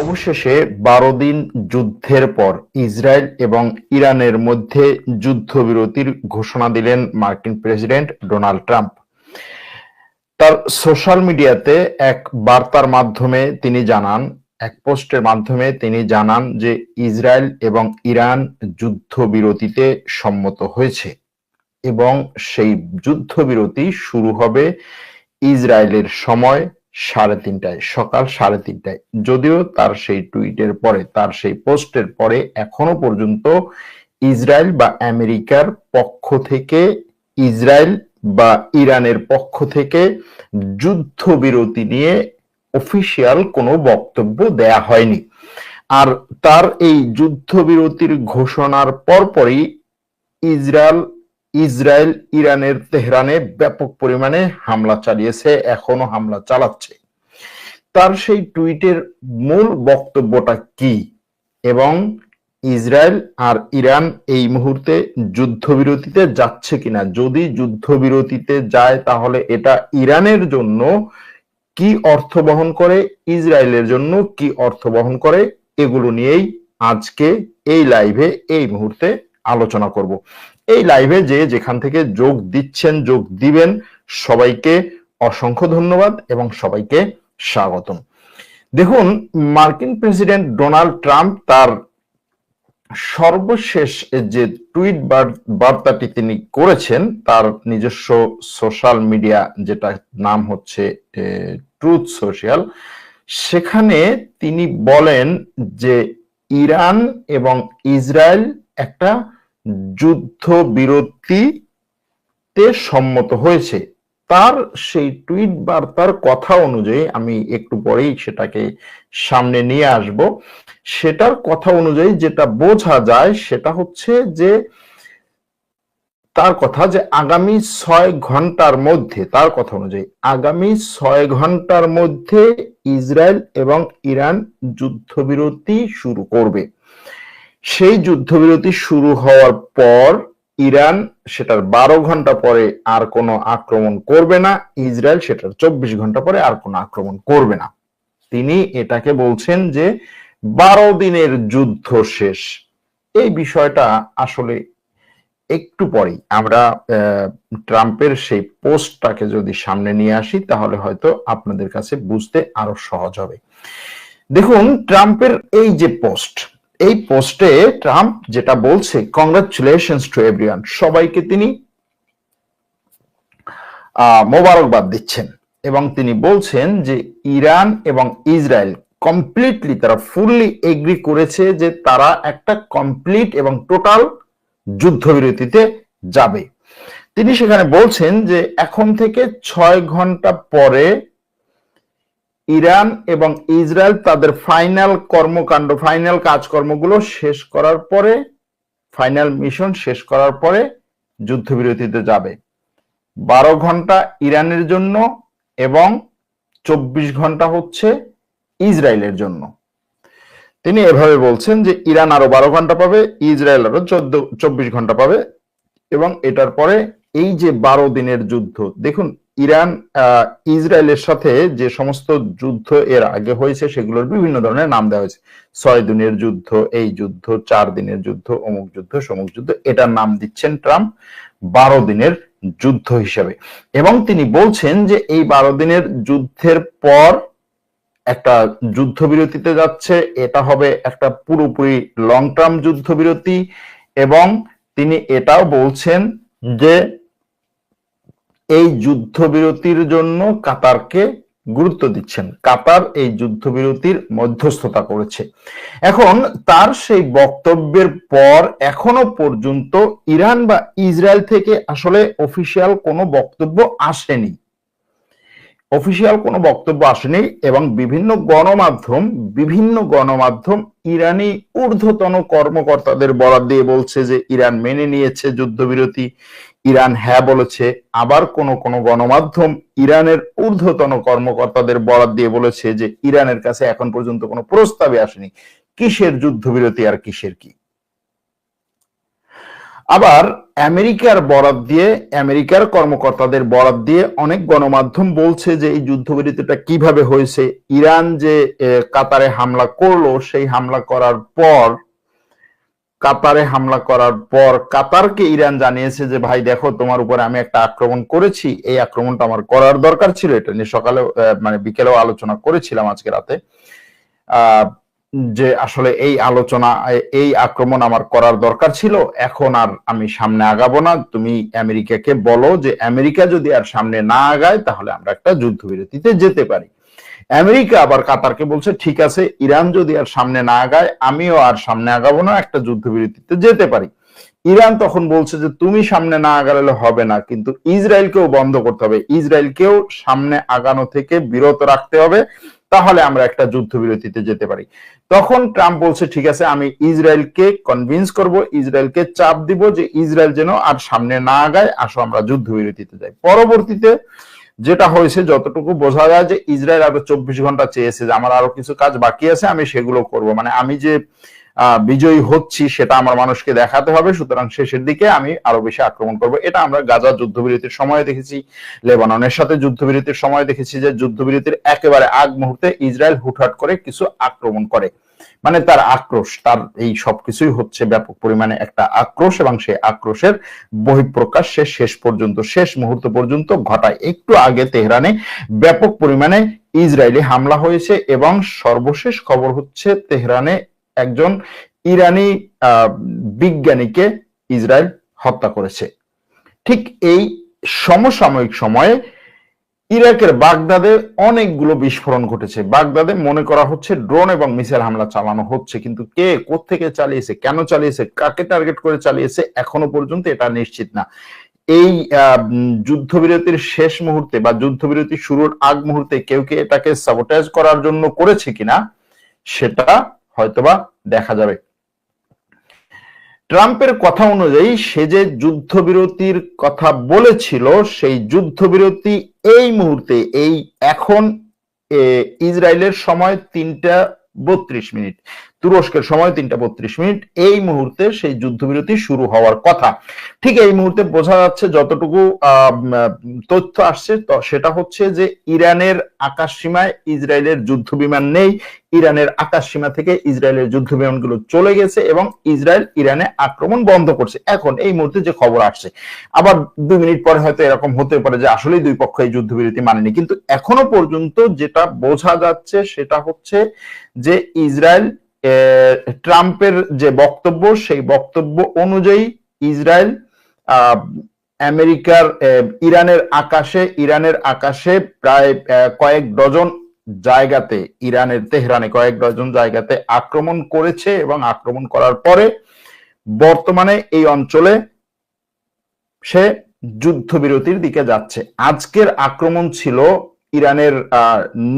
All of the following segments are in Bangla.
অবশেষে বারো দিন যুদ্ধের পর ইসরায়েল এবং ইরানের মধ্যে যুদ্ধবিরতির ঘোষণা দিলেন মার্কিন প্রেসিডেন্ট ডোনাল্ড ট্রাম্প। তার সোশ্যাল মিডিয়াতে এক বার্তার মাধ্যমে তিনি জানান এক পোস্টের মাধ্যমে তিনি জানান যে ইসরায়েল এবং ইরান যুদ্ধবিরতিতে সম্মত হয়েছে এবং সেই যুদ্ধবিরতি শুরু হবে ইসরায়েলের সময় সাড়ে তিনটায়, সকাল সাড়ে তিনটায়। যদিও তার সেই টুইটের পরে, তার সেই পোস্টের পরে এখনও পর্যন্ত ইসরায়েল বা আমেরিকার পক্ষ থেকে, ইসরায়েল বা ইরানের পক্ষ থেকে যুদ্ধবিরতি নিয়ে অফিসিয়াল কোনো বক্তব্য দেয়া হয়নি। আর তার এই যুদ্ধবিরতির ঘোষণার পরপরই ইসরায়েল ইসরায়েল ইরানের তেহরানে ব্যাপক পরিমাণে হামলা চালিয়েছে, এখনও হামলা চালাচ্ছে। তার সেই টুইটের মূল বক্তব্যটা কি? এবং ইসরায়েল আর ইরান এই মুহূর্তে যুদ্ধবিরতিতে যাচ্ছে কিনা? যদি যুদ্ধবিরতিতে যায়, তাহলে এটা ইরানের জন্য কি অর্থ বহন করে ইসরায়েলের জন্য কি অর্থ বহন করে, এগুলো নিয়েই আজকে এই লাইভে এই মুহূর্তে আলোচনা করব। এই লাইভে যে যেখান থেকে যোগ দিচ্ছেন, যোগ দিবেন, সবাইকে অসংখ্য ধন্যবাদ এবং সবাইকে স্বাগতম। দেখুন, মার্কিন প্রেসিডেন্ট ডোনাল্ড ট্রাম্প তার সর্বশেষ যে টুইট বার্তাটি তিনি করেছেন, তার নিজস্ব সোশ্যাল মিডিয়া যেটা নাম হচ্ছে ট্রুথ সোশ্যাল সেখানে তিনি বলেন যে ইরান এবং ইসরায়েল একটা যুদ্ধ বিরতিতে সম্মত হয়েছে। তার সেই টুইট বার্তার কথা অনুযায়ী আমি একটু পরেই সেটাকে সামনে নিয়ে আসব। সেটার কথা অনুযায়ী যেটা বোঝা যায় সেটা হচ্ছে যে তার কথা যে আগামী ছয় ঘণ্টার মধ্যে, তার কথা অনুযায়ী, আগামী ছয় ঘণ্টার মধ্যে ইসরায়েল এবং ইরান যুদ্ধবিরতি শুরু করবে। সেই যুদ্ধবিরতি শুরু হওয়ার পর ইরান সেটার বারো ঘণ্টা পরে আর কোনো আক্রমণ করবে না, ইসরায়েল সেটার চব্বিশ ঘণ্টা পরে আর কোনো আক্রমণ করবে না। তিনি এটাকে বলছেন যে বারো দিনের যুদ্ধ শেষ। এই বিষয়টা আসলে একটু পরেই। আমরা ট্রাম্পের সেই পোস্টটাকে যদি সামনে নিয়ে আসি, তাহলে হয়তো আপনাদের কাছে বুঝতে আরও সহজ হবে। দেখুন, ট্রাম্পের এই যে পোস্ট, এই পোস্টে ট্রাম্প যেটা বলছে কংগ্রাচুলেশন টু এভরিওয়ান সবাইকে তিনি মোবারকবাদ দিচ্ছেন। এবং তিনি বলছেন যে, ইরান এবং ইসরায়েল কমপ্লিটলি তারা ফুললি এগ্রি করেছে যে তারা একটা কমপ্লিট এবং টোটাল যুদ্ধবিরতিতে যাবে। তিনি সেখানে বলছেন যে, এখন থেকে ছয় ঘণ্টা পরে ইরান এবং ইসরায়েল তাদের ফাইনাল কর্মকাণ্ড, ফাইনাল কাজকর্মগুলো শেষ করার পরে, ফাইনাল মিশন শেষ করার পরে যুদ্ধবিরতিতে যাবে। বারো ঘণ্টা ইরানের জন্য এবং চব্বিশ ঘণ্টা হচ্ছে ইসরায়েলের জন্য। তিনি এভাবে বলছেন যে ইরান আরও বারো ঘণ্টা পাবে, ইসরায়েল আরও চোদ্দ, চব্বিশ ঘণ্টা পাবে। এবং এটার পরে এই যে বারো দিনের যুদ্ধ, দেখুন, ইরান ইসরায়েলের সাথে যে সমস্ত যুদ্ধ এর আগে হয়েছে, সেগুলোর বিভিন্ন ধরনের নাম দেওয়া হয়েছে। ছয় দিনের যুদ্ধ, এই যুদ্ধ, চার দিনের যুদ্ধ, অমুক যুদ্ধ, সমুক যুদ্ধ, এটার নাম দিচ্ছেন ট্রাম্প বারো দিনের যুদ্ধ হিসাবে। এবং তিনি বলছেন যে এই বারো দিনের যুদ্ধের পর একটা যুদ্ধবিরতিতে যাচ্ছে, এটা হবে একটা পুরোপুরি লং টার্ম যুদ্ধবিরতি এবং তিনি এটাও বলছেন যে এই যুদ্ধবিরতির জন্য কাতারকে গুরুত্ব দিচ্ছেন। কাতার এই যুদ্ধবিরতির মধ্যস্থতা করেছে। এখন তার সেই বক্তব্যের পর এখনও পর্যন্ত ইরান বা ইসরায়েল থেকে আসলে অফিসিয়াল কোনো বক্তব্য আসেনি। অফিসিয়াল কোনো বক্তব্য আসেনি এবং বিভিন্ন গণমাধ্যম বিভিন্ন গণমাধ্যম ইরানি ঊর্ধ্বতন কর্মকর্তাদের বরাদ দিয়ে বলছে যে ইরান মেনে নিয়েছে যুদ্ধবিরতি। ইরান হ্যাঁ বলেছে, আবার কোন কোন গণমাধ্যম ইরানের ঊর্ধ্বতন কর্মকর্তাদের বরাদ দিয়ে বলেছে যে ইরানের কাছে এখন পর্যন্ত কোনো প্রস্তাবে আসেনি। কিসের যুদ্ধবিরতি আর কিসের কি? আবার আমেরিকার বরাত দিয়ে আমেরিকার কর্মকর্তাদের বরাত দিয়ে অনেক গণমাধ্যম বলছে যে এই যুদ্ধবিরতিটা কীভাবে হয়েছে। ইরান যে কাতারে হামলা করল সেই হামলা করার পর কাতারে হামলা করার পর কাতারকে ইরান জানিয়েছে যে ভাই দেখো তোমার উপরে আমি একটা আক্রমণ করেছি। এই আক্রমণটা আমার করার দরকার ছিল। এটা নিয়ে সকালে মানে বিকেলেও আলোচনা করেছিলাম আজকে রাতে। আহ, যে আসলে এই আলোচনা, এই আক্রমণ আমার করার দরকার ছিল, এখন আর আমি সামনে আগাবো না। তুমি আমেরিকাকে বলো যে আমেরিকা যদি আর সামনে না আগায়, তাহলে আমরা একটা যুদ্ধবিরতিতে যেতে পারি। আমেরিকা আবার কাতারকে বলছে, ঠিক আছে, ইরান যদি আর সামনে না আগায়, আমিও আর সামনে আগাবো না, একটা যুদ্ধবিরতিতে যেতে পারি। ইরান তখন বলছে যে, তুমি সামনে না আগালে হবে না, কিন্তু ইসরায়েলকেও বন্ধ করতে হবে। ইসরায়েলকেও সামনে আগানো থেকে বিরত রাখতে হবে। তাহলে আমরা একটা যুদ্ধবিরতিতে যেতে পারি। তখন ট্রাম্প বলছে, ঠিক আছে, আমি ইসরায়েলকে কনভিন্স করব, ইসরায়েলকে চাপ দিব যে ইসরায়েল যেন আর সামনে না আগায়, আসো আমরা যুদ্ধবিরতিতে যাই। পরবর্তীতে যেটা হয়েছে, যতটুকু বোঝা যায় যে ইসরায়েল আরও চব্বিশ ঘণ্টা চেয়েছে যে আমার আরও কিছু কাজ বাকি আছে, আমি সেগুলো করব। মানে আমি যে বিজয়ী হচ্ছি সেটা আমার মানুষকে দেখাতে হবে, সুতরাং শেষের দিকে আমি আরও বেশি আক্রমণ করব। এটা আমরা গাজা যুদ্ধবিরতির সময় দেখেছি, লেবাননের সাথে যুদ্ধবিরতির সময় দেখেছি যে যুদ্ধবিরতির একেবারে আগ মুহূর্তে ইসরায়েল হুটহাট করে কিছু আক্রমণ করে। মানে তার আক্রোশ, তার এই সবকিছুই হচ্ছে ব্যাপক পরিমাণে একটা আক্রোশ এবং সেই আক্রোশের বহিঃপ্রকাশ সে শেষ পর্যন্ত, শেষ মুহূর্ত পর্যন্ত ঘটায়। একটু আগে তেহরানে ব্যাপক পরিমাণে ইসরায়েলি হামলা হয়েছে এবং সর্বশেষ খবর হচ্ছে তেহরানে একজন ইরানি বিজ্ঞানীকে ইসরায়েল হত্যা করেছে। ঠিক এই সমসাময়িক সময়ে ইরাকের বাগদাদে অনেকগুলো বিস্ফোরণ ঘটেছে। বাগদাদে মনে করা হচ্ছে ড্রোন এবং মিসাইল হামলা চালানো হচ্ছে, কিন্তু কে কোত্থেকে চালিয়েছে, কেন চালিয়েছে, কাকে টার্গেট করে চালিয়েছে এখনও পর্যন্ত এটা নিশ্চিত না। এই যুদ্ধবিরতির শেষ মুহূর্তে বা যুদ্ধবিরতি শুরুর আগ মুহূর্তে কেউ কে এটাকে সাবোটাইজ করার জন্য করেছে কিনা, সেটা হয়তোবা দেখা যাবে। ট্রাম্পের কথা অনুযায়ী সে যে যুদ্ধবিরতির কথা বলেছিল, সেই যুদ্ধবিরতি এই মুহূর্তে, এই এখন ইসরায়েলের সময় তিনটা বত্রিশ মিনিট। তুরস্কের সময় তিনটা বত্রিশ মিনিট। এই মুহূর্তে সেই যুদ্ধবিরতি শুরু হওয়ার কথা। ঠিক এই মুহূর্তে বোঝা যাচ্ছে যতটুকু তথ্য আসছে সেটা হচ্ছে যে ইরানের আকাশ সীমায় ইসরায়েলের যুদ্ধ বিমান নেই। ইরানের আকাশ সীমা থেকে ইসরায়েলের যুদ্ধ বিমানগুলো চলে গেছে এবং ইসরায়েল ইরানে আক্রমণ বন্ধ করছে। এখন এই মুহূর্তে যে খবর আসছে, আবার দুই মিনিট পরে হয়তো এরকম হতে পারে যে আসলেই দুই পক্ষ এই যুদ্ধবিরতি মানেনি। কিন্তু এখনও পর্যন্ত যেটা বোঝা যাচ্ছে সেটা হচ্ছে যে ইসরায়েল ট্রাম্পের যে বক্তব্য, সেই বক্তব্য অনুযায়ী ইসরায়েল আমেরিকার ইরানের আকাশে ইরানের আকাশে প্রায় কয়েক ডজন জায়গাতে, ইরানের তেহরানে কয়েক ডজন জায়গাতে আক্রমণ করেছে এবং আক্রমণ করার পরে বর্তমানে এই অঞ্চলে সে যুদ্ধবিরতির দিকে যাচ্ছে। আজকের আক্রমণ ছিল ইরানের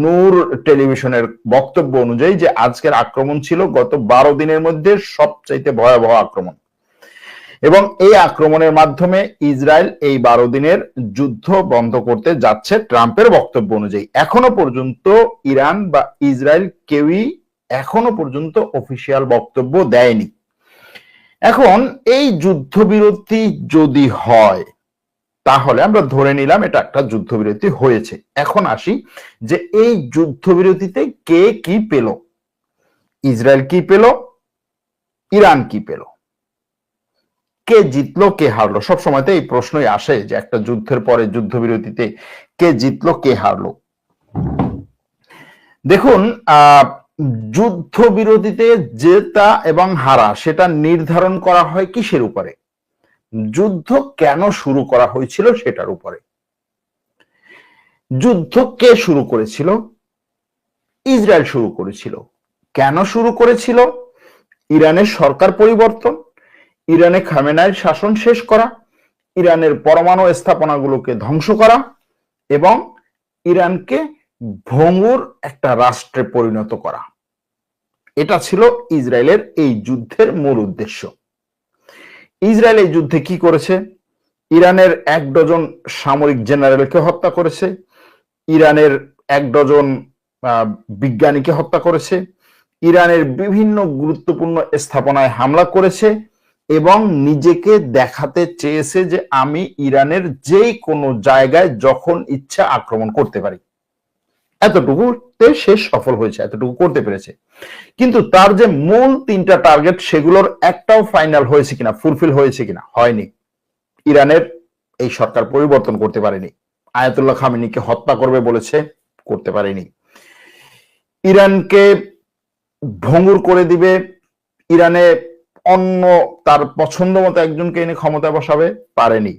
নূর টেলিভিশনের বক্তব্য অনুযায়ী যে আজকের আক্রমণ ছিল গত বারো দিনের মধ্যে সবচাইতে ভয়াবহ আক্রমণ। এবং এই আক্রমণের মাধ্যমে ইসরায়েল এই বারো দিনের যুদ্ধ বন্ধ করতে যাচ্ছে ট্রাম্পের বক্তব্য অনুযায়ী। এখনও পর্যন্ত ইরান বা ইসরায়েল কেউই এখনও পর্যন্ত অফিসিয়াল বক্তব্য দেয়নি। এখন এই যুদ্ধবিরতি যদি হয় তাহলে আমরা ধরে নিলাম এটা একটা যুদ্ধবিরতি হয়েছে। এখন আসি যে এই যুদ্ধবিরতিতে কে কি পেল? ইসরায়েল কি পেল? ইরান কি পেল? কে জিতলো? কে হারলো? সবসময় তো এই প্রশ্নই আসে যে একটা যুদ্ধের পরে যুদ্ধবিরতিতে কে জিতলো? কে হারলো? দেখুন আহ যুদ্ধবিরতিতে জেতা এবং হারা, সেটা নির্ধারণ করা হয় কিসের উপরে? যুদ্ধ কেন শুরু করা হয়েছিল সেটার উপরে। যুদ্ধ কে শুরু করেছিল? ইসরায়েল শুরু করেছিল। কেন শুরু করেছিল? ইরানের সরকার পরিবর্তন, ইরানে খামেনায় শাসন শেষ করা, ইরানের পরমাণু স্থাপনাগুলোকে ধ্বংস করা এবং ইরানকে ভঙ্গুর একটা রাষ্ট্রে পরিণত করা। এটা ছিল ইসরায়েলের এই যুদ্ধের মূল উদ্দেশ্য। ইসরায়েল এই যুদ্ধে কি করেছে? ইরানের এক ডজন সামরিক জেনারেলকে হত্যা করেছে। ইরানের এক ডজন বিজ্ঞানীকে হত্যা করেছে। ইরানের বিভিন্ন গুরুত্বপূর্ণ স্থাপনায় হামলা করেছে এবং নিজেকে দেখাতে চেয়েছে যে আমি ইরানের যেই কোনো জায়গায় যখন ইচ্ছা আক্রমণ করতে পারি। এতটুকুতে সে সফল হয়েছে, এতটুকু করতে পেরেছে। কিন্তু তার যে মূল তিনটা টার্গেট সেগুলোর একটাও ফাইনাল হয়েছে কিনা ফুলফিল হয়েছে কিনা, হয়নি। ইরানের এই সরকার পরিবর্তন করতে পারেনি। আয়াতুল্লাহ খামিনিকে হত্যা করবে বলেছে, করতে পারেনি। ইরানকে ভঙ্গুর করে দিবে, ইরানে অন্য তার পছন্দ মতো একজনকে এনে ক্ষমতায় বসাবে, পারেনি।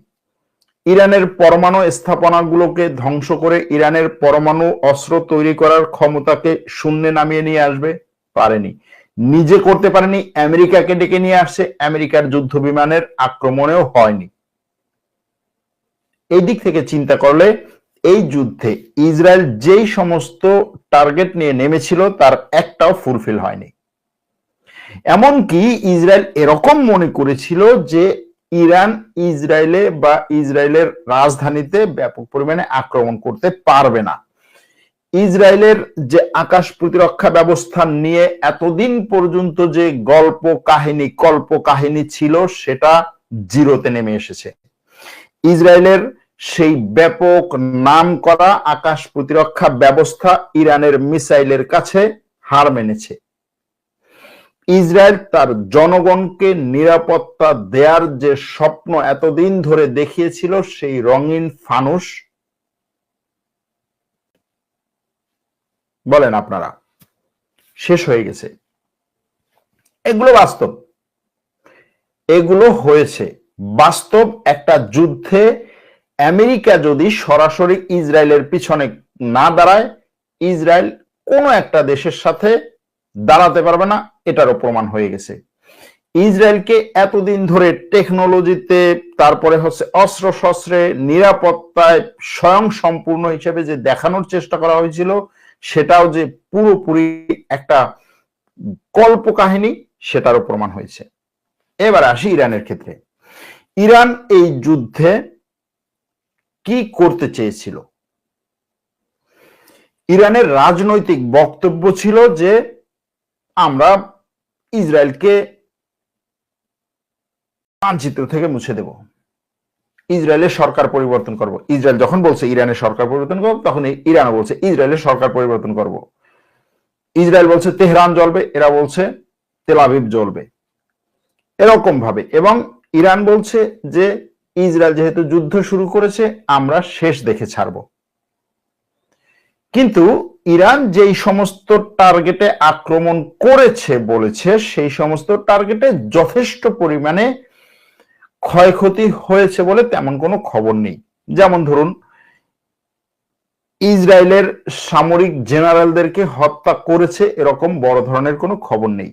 ইরানের পরমাণু স্থাপনাগুলোকে ধ্বংস করে ইরানের পরমাণু অস্ত্র তৈরি করার ক্ষমতাকে শূন্যে নামিয়ে নিয়ে আসবে, পারেনি। নিজে করতে পারেনি, আমেরিকাকে ডেকে নিয়ে আসছে, আমেরিকার যুদ্ধ বিমানের আক্রমণেও হয়নি। এই দিক থেকে চিন্তা করলে এই যুদ্ধে ইসরায়েল যেই সমস্ত টার্গেট নিয়ে নেমেছিল, তার একটাও ফুলফিল হয়নি। এমনকি ইসরায়েল এরকম মনে করেছিল যে ইরান ইসরায়েলে বা ইসরায়েলের রাজধানীতে ব্যাপক পরিমাণে আক্রমণ করতে পারবে না। ইসরায়েলের যে আকাশ প্রতিরক্ষা ব্যবস্থা নিয়ে এতদিন পর্যন্ত যে গল্প কাহিনী, কল্প কাহিনী ছিল, সেটা জিরোতে নেমে এসেছে। ইসরায়েলের সেই ব্যাপক নাম করা আকাশ প্রতিরক্ষা ব্যবস্থা ইরানের মিসাইলের কাছে হার মেনেছে। ইসরায়েল তার জনগণকে নিরাপত্তা দেয়ার যে স্বপ্ন এতদিন ধরে দেখিয়েছিল, সেই রঙিন ফানুস। বলেন আপনারা, শেষ হয়ে গেছে। এগুলো বাস্তব। এগুলো হয়েছে। বাস্তব একটা যুদ্ধে আমেরিকা যদি সরাসরি ইসরায়েলের পিছনে না দাঁড়ায়, ইসরায়েল কোনো একটা দেশের সাথে দাঁড়াতে পারবে না। এটারও প্রমাণ হয়ে গেছে। ইসরায়েলকে এতদিন ধরে টেকনোলজিতে তারপরে হচ্ছে অস্ত্র শস্ত্রে নিরাপত্তায় স্বয়ং সম্পূর্ণ হিসেবে যে দেখানোর চেষ্টা করা হয়েছিল, সেটাও যে পুরোপুরি একটা কল্প কাহিনী সেটারও প্রমাণ হয়েছে। এবার আসি ইরানের ক্ষেত্রে। ইরান এই যুদ্ধে কি করতে চেয়েছিল? ইরানের রাজনৈতিক বক্তব্য ছিল যে, আমরা ইসরায়েলকে মানচিত্র থেকে মুছে দেব। ইসরায়েলের সরকার পরিবর্তন করব। ইসরায়েল যখন বলছে ইরানের সরকার পরিবর্তন করব, তখন ইরানও বলছে ইসরায়েলের সরকার পরিবর্তন করব। ইসরায়েল বলছে তেহরান জ্বলবে, এরা বলছে তেলাভিব জ্বলবে। এরকম ভাবে এবং ইরান বলছে যে, ইসরায়েল যেহেতু যুদ্ধ শুরু করেছে, আমরা শেষ দেখে ছাড়ব। কিন্তু ইরান যেই সমস্ত টার্গেটে আক্রমণ করেছে বলেছে, সেই সমস্ত টার্গেটে যথেষ্ট পরিমাণে ক্ষয়ক্ষতি হয়েছে বলে তেমন কোনো খবর নেই। যেমন ধরুন, ইসরায়েলের সামরিক জেনারেলদেরকে হত্যা করেছে, এরকম বড় ধরনের কোনো খবর নেই।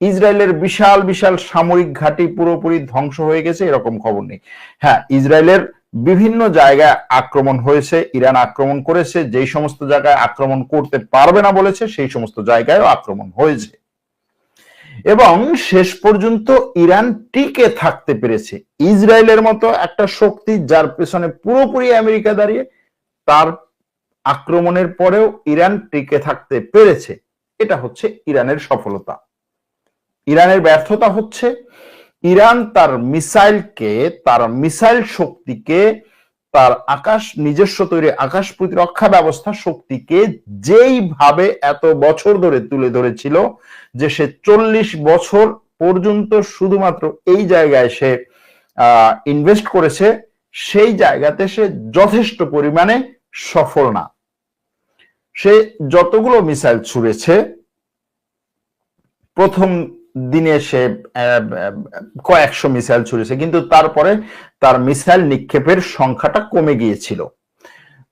ইসরায়েলের বিশাল বিশাল সামরিক ঘাঁটি পুরোপুরি ধ্বংস হয়ে গেছে, এরকম খবর নেই। হ্যাঁ ইসরায়েলের বিভিন্ন জায়গায় আক্রমণ হয়েছে, ইরান আক্রমণ করেছে, যেই সমস্ত জায়গায় আক্রমণ করতে পারবে না বলেছে, সেই সমস্ত জায়গায়ও আক্রমণ হয়েছে। এবং শেষ পর্যন্ত ইরান টিকে থাকতে পেরেছে। ইসরায়েলের মতো একটা শক্তি যার পেছনে পুরোপুরি আমেরিকা দাঁড়িয়ে, তার আক্রমণের পরেও ইরান টিকে থাকতে পেরেছে। এটা হচ্ছে ইরানের সফলতা। ইরানের ব্যর্থতা হচ্ছে ইরান তার মিসাইলকে, তার মিসাইল শক্তিকে, তার আকাশ নিজস্ব তৈরি আকাশ প্রতিরক্ষা ব্যবস্থা শক্তিকে যেইভাবে এত বছর ধরে তুলে ধরেছিল যে সে চল্লিশ বছর পর্যন্ত শুধুমাত্র এই জায়গায় সে ইনভেস্ট করেছে, সেই জায়গাতে সে যথেষ্ট পরিমাণে সফল না। সে যতগুলো মিসাইল ছুড়েছে, প্রথম দিনে সে কয়েকশো মিসাইল ছুড়েছে, কিন্তু তারপরে তার মিসাইল নিক্ষেপের সংখ্যাটা কমে গিয়েছিল।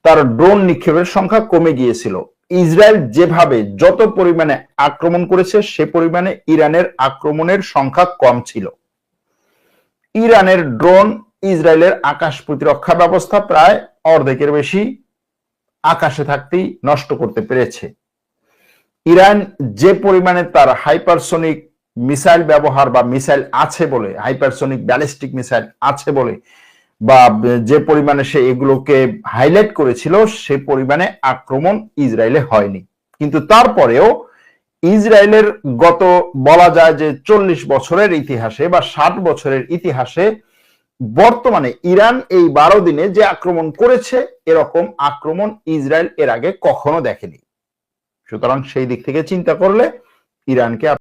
তার ড্রোন নিক্ষেপের সংখ্যা কমে গিয়েছিল। ইসরায়েল যেভাবে যত পরিমাণে আক্রমণ করেছে, সে পরিমাণে ইরানের আক্রমণের সংখ্যা কম ছিল। ইরানের ড্রোন ইসরায়েলের আকাশ প্রতিরক্ষা ব্যবস্থা প্রায় অর্ধেকের বেশি আকাশে থাকতেই নষ্ট করতে পেরেছে। ইরান যে পরিমাণে তার হাইপারসোনিক মিসাইল ব্যবহার বা মিসাইল আছে বলে, হাইপারসনিক ব্যালিস্টিক মিসাইল আছে বলে, বা যে পরিমাণে সে এগুলোকে হাইলাইট করেছিল, সে পরিমাণে আক্রমণ ইসরায়েলে হয়নি। কিন্তু তারপরেও ইসরায়েলের গত বলা যায় যে চল্লিশ বছরের ইতিহাসে বা ষাট বছরের ইতিহাসে বর্তমানে ইরান এই বারো দিনে যে আক্রমণ করেছে, এরকম আক্রমণ ইসরায়েল এর আগে কখনো দেখেনি। সুতরাং সেই দিক থেকে চিন্তা করলে ইরানকে